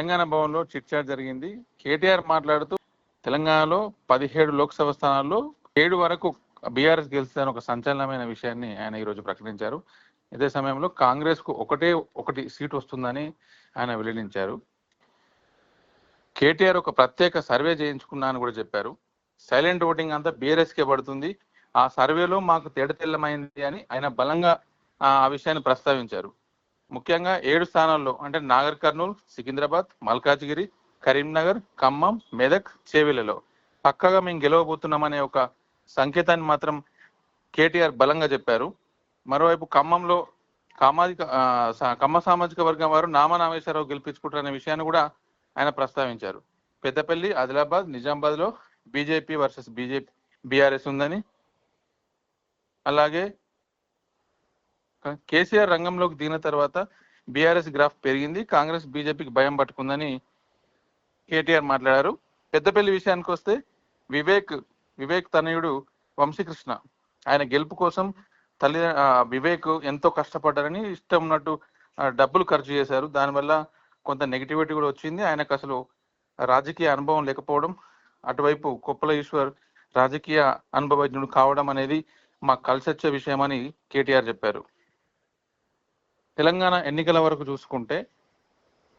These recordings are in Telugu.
తెలంగాణ భవన్లో చిట్ చాట్ జరిగింది. కేటీఆర్ మాట్లాడుతూ తెలంగాణలో పదిహేడు లోక్సభ స్థానాల్లో ఏడు వరకు బీఆర్ఎస్ గెలుస్తుందని ఒక సంచలనమైన విషయాన్ని ఆయన ఈరోజు ప్రకటించారు. ఇదే సమయంలో కాంగ్రెస్కు ఒకటే ఒకటి సీట్ వస్తుందని ఆయన వెల్లడించారు. కేటీఆర్ ఒక ప్రత్యేక సర్వే చేయించుకున్నా అని కూడా చెప్పారు. సైలెంట్ ఓటింగ్ అంతా బీఆర్ఎస్ కే పడుతుంది. ఆ సర్వేలో మాకు తేడతెల్లమైంది అని ఆయన బలంగా ఆ విషయాన్ని ప్రస్తావించారు. ముఖ్యంగా ఏడు స్థానాల్లో అంటే నాగర్ కర్నూలు సికింద్రాబాద్ మల్కాజ్గిరి కరీంనగర్ ఖమ్మం మెదక్ చేవెలలో పక్కగా మేము గెలవబోతున్నామనే ఒక సంకేతాన్ని మాత్రం కేటీఆర్ బలంగా చెప్పారు. మరోవైపు ఖమ్మంలో సామాజిక కమ్మ సామాజిక వర్గం వారు నామనామేశ్వరరావు గెలిపించుకుంటారనే విషయాన్ని కూడా ఆయన ప్రస్తావించారు. పెద్దపల్లి ఆదిలాబాద్ నిజామాబాద్లో బీజేపీ వర్సెస్ బీజేపీ బీఆర్ఎస్ ఉందని. అలాగే కేసీఆర్ రంగంలోకి దిగిన తర్వాత బీఆర్ఎస్ గ్రాఫ్ పెరిగింది కాంగ్రెస్ బీజేపీకి భయం పట్టుకుందని కేటీఆర్ మాట్లాడారు. పెద్దపల్లి విషయానికి వస్తే వివేక్ వివేక్ తనయుడు వంశీకృష్ణ. ఆయన గెలుపు కోసం తల్లి వివేక్ ఎంతో కష్టపడ్డారని ఇష్టం ఉన్నట్టు డబ్బులు ఖర్చు చేశారు. దానివల్ల కొంత నెగిటివిటీ కూడా వచ్చింది. ఆయనకు అసలు రాజకీయ అనుభవం లేకపోవడం అటువైపు కొప్పల ఈశ్వర్ రాజకీయ అనుభవజ్ఞుడు కావడం అనేది మాకు కలిసొచ్చే విషయమని విషయం అని కేటీఆర్ చెప్పారు. తెలంగాణ ఎన్నికల వరకు చూసుకుంటే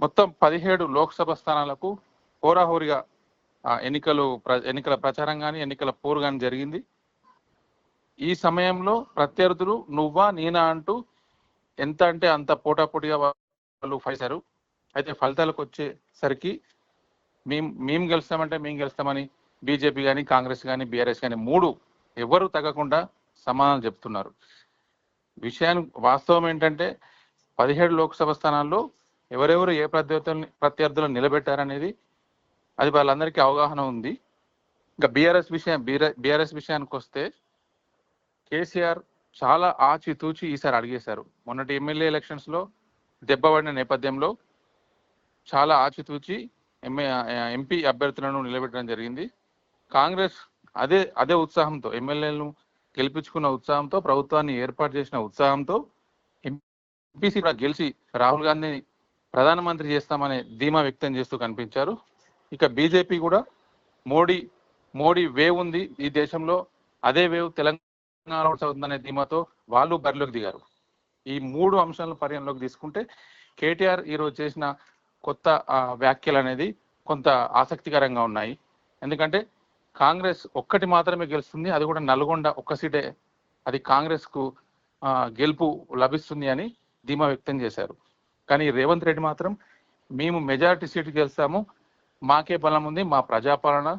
మొత్తం పదిహేడు లోక్సభ స్థానాలకు హోరాహోరిగా ఎన్నికలు ప్ర- ఎన్నికల ప్రచారం కానీ ఎన్నికల పోరు కానీ జరిగింది. ఈ సమయంలో ప్రత్యర్థులు నువ్వా నేనా అంటూ ఎంత అంటే అంత పోటాపోటీగా వాళ్ళు ఫైసారు అయితే ఫలితాలకు వచ్చేసరికి మేము మేము గెలుస్తామంటే మేము గెలుస్తామని బీజేపీ కానీ కాంగ్రెస్ కానీ బీఆర్ఎస్ కానీ మూడు ఎవరు తగ్గకుండా సమాధానం చెప్తున్నారు. విషయాన్ని వాస్తవం ఏంటంటే పదిహేడు లోక్సభ స్థానాల్లో ఎవరెవరు ఏ ప్రత్యర్థులని ప్రత్యర్థులను నిలబెట్టారనేది అది వాళ్ళందరికీ అవగాహన ఉంది. ఇంకా బీఆర్ఎస్ విషయం బీఆర్ఎస్ విషయానికి వస్తే కేసీఆర్ చాలా ఆచితూచి ఈసారి అడిగేశారు. మొన్నటి ఎమ్మెల్యే ఎలక్షన్స్లో దెబ్బపడిన నేపథ్యంలో చాలా ఆచితూచి ఎంఏ ఎంపీ అభ్యర్థులను నిలబెట్టడం జరిగింది. కాంగ్రెస్ అదే అదే ఉత్సాహంతో ఎమ్మెల్యేలను గెలిపించుకున్న ఉత్సాహంతో ప్రభుత్వాన్ని ఏర్పాటు చేసిన ఉత్సాహంతో ఎంపీసీ కూడా గెలిచి రాహుల్ గాంధీని ప్రధానమంత్రి చేస్తామనే ధీమా వ్యక్తం చేస్తూ కనిపించారు. ఇక బీజేపీ కూడా మోడీ మోడీ వేవ్ ఉంది ఈ దేశంలో అదే వేవ్ తెలంగాణ అవుతుందనే ధీమాతో వాళ్ళు బరిలోకి దిగారు. ఈ మూడు అంశాలను పరిగణలోకి తీసుకుంటే కేటీఆర్ ఈరోజు చేసిన కొత్త వ్యాఖ్యలు అనేది కొంత ఆసక్తికరంగా ఉన్నాయి. ఎందుకంటే కాంగ్రెస్ ఒక్కటి మాత్రమే గెలుస్తుంది అది కూడా నల్గొండ ఒక్క సీటే. అది కాంగ్రెస్కు గెలుపు లభిస్తుంది అని ధీమా వ్యక్తం చేశారు. కానీ రేవంత్ రెడ్డి మాత్రం మేము మెజారిటీ సీటు గెలుస్తాము మాకే బలం ఉంది మా ప్రజాపాలన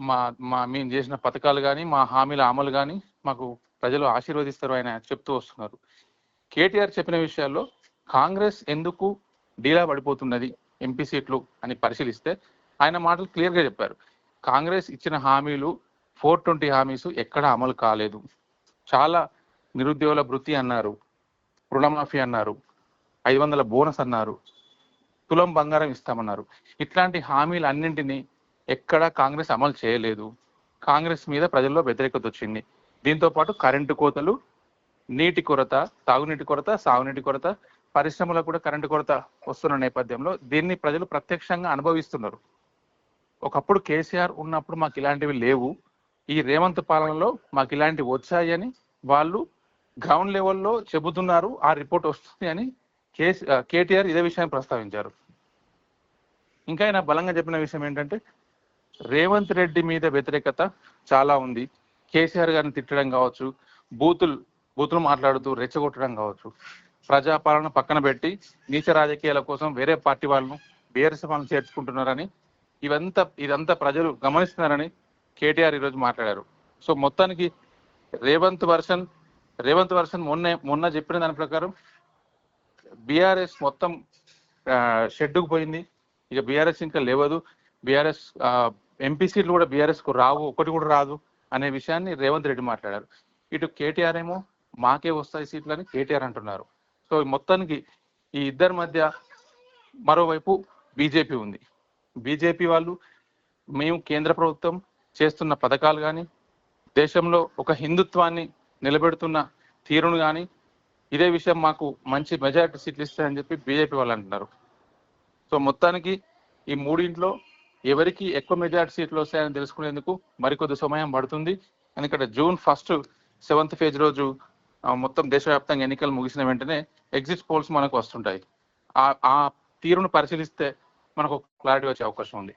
మా మా మేము చేసిన పథకాలు కానీ మా హామీల అమలు కానీ మాకు ప్రజలు ఆశీర్వదిస్తారు ఆయన చెప్తూ వస్తున్నారు. కేటీఆర్ చెప్పిన విషయాల్లో కాంగ్రెస్ ఎందుకు డీలా పడిపోతున్నది ఎంపీ సీట్లు అని పరిశీలిస్తే ఆయన మాటలు క్లియర్గా చెప్పారు. కాంగ్రెస్ ఇచ్చిన హామీలు ఫోర్ ట్వంటీ హామీస్ ఎక్కడా అమలు కాలేదు. చాలా నిరుద్యోగుల వృత్తి అన్నారు. రుణమాఫీ అన్నారు. ఐదు వందల బోనస్ అన్నారు. తులం బంగారం ఇస్తామన్నారు. ఇట్లాంటి హామీలు అన్నింటినీ ఎక్కడా కాంగ్రెస్ అమలు చేయలేదు. కాంగ్రెస్ మీద ప్రజల్లో వ్యతిరేకత వచ్చింది. దీంతో పాటు కరెంటు కోతలు నీటి కొరత తాగునీటి కొరత సాగునీటి కొరత పరిశ్రమలకు కూడా కరెంటు కొరత వస్తున్న నేపథ్యంలో దీన్ని ప్రజలు ప్రత్యక్షంగా అనుభవిస్తున్నారు. ఒకప్పుడు కేసీఆర్ ఉన్నప్పుడు మాకు ఇలాంటివి లేవు. ఈ రేవంత్ పాలనలో మాకు ఇలాంటివి వచ్చాయని వాళ్ళు గ్రౌండ్ లెవెల్లో చెబుతున్నారు ఆ రిపోర్ట్ వస్తుంది అని కేసీ కేటీఆర్ ఇదే విషయాన్ని ప్రస్తావించారు. ఇంకా ఆయన బలంగా చెప్పిన విషయం ఏంటంటే రేవంత్ రెడ్డి మీద వ్యతిరేకత చాలా ఉంది. కేసీఆర్ గారిని తిట్టడం కావచ్చు బూతులు బూతులు మాట్లాడుతూ రెచ్చగొట్టడం కావచ్చు ప్రజాపాలన పక్కన పెట్టి నీచ రాజకీయాల కోసం వేరే పార్టీ వాళ్ళను బీఆర్ఎస్ వాళ్ళని చేర్చుకుంటున్నారని ఇవంతా ఇదంతా ప్రజలు గమనిస్తున్నారని కేటీఆర్ ఈరోజు మాట్లాడారు. సో మొత్తానికి రేవంత్ వర్షన్ రేవంత్ వర్షన్ మొన్న మొన్న చెప్పిన దాని ప్రకారం బీఆర్ఎస్ మొత్తం షెడ్డుకు పోయింది. ఇక బీఆర్ఎస్ ఇంకా లేవదు. బీఆర్ఎస్ ఎంపీ సీట్లు కూడా బీఆర్ఎస్కు రావు. ఒకటి కూడా రాదు అనే విషయాన్ని రేవంత్ రెడ్డి మాట్లాడారు. ఇటు కేటీఆర్ ఏమో మాకే వస్తాయి సీట్లు అని కేటీఆర్ అంటున్నారు. సో మొత్తానికి ఈ ఇద్దరి మధ్య మరోవైపు బీజేపీ ఉంది. బీజేపీ వాళ్ళు మేము కేంద్ర ప్రభుత్వం చేస్తున్న పథకాలు కానీ దేశంలో ఒక హిందుత్వాన్ని నిలబెడుతున్న తీరును కానీ ఇదే విషయం మాకు మంచి మెజారిటీ సీట్లు ఇస్తాయని చెప్పి బీజేపీ వాళ్ళు అంటున్నారు. సో మొత్తానికి ఈ మూడింట్లో ఎవరికి ఎక్కువ మెజారిటీ సీట్లు వస్తాయని తెలుసుకునేందుకు మరికొద్ది సమయం పడుతుంది. ఎందుకంటే జూన్ ఫస్ట్ సెవెంత్ ఫేజ్ రోజు మొత్తం దేశవ్యాప్తంగా ఎన్నికలు ముగిసిన వెంటనే ఎగ్జిట్ పోల్స్ మనకు వస్తుంటాయి. ఆ ఆ తీరును పరిశీలిస్తే మనకు క్లారిటీ వచ్చే అవకాశం ఉంది.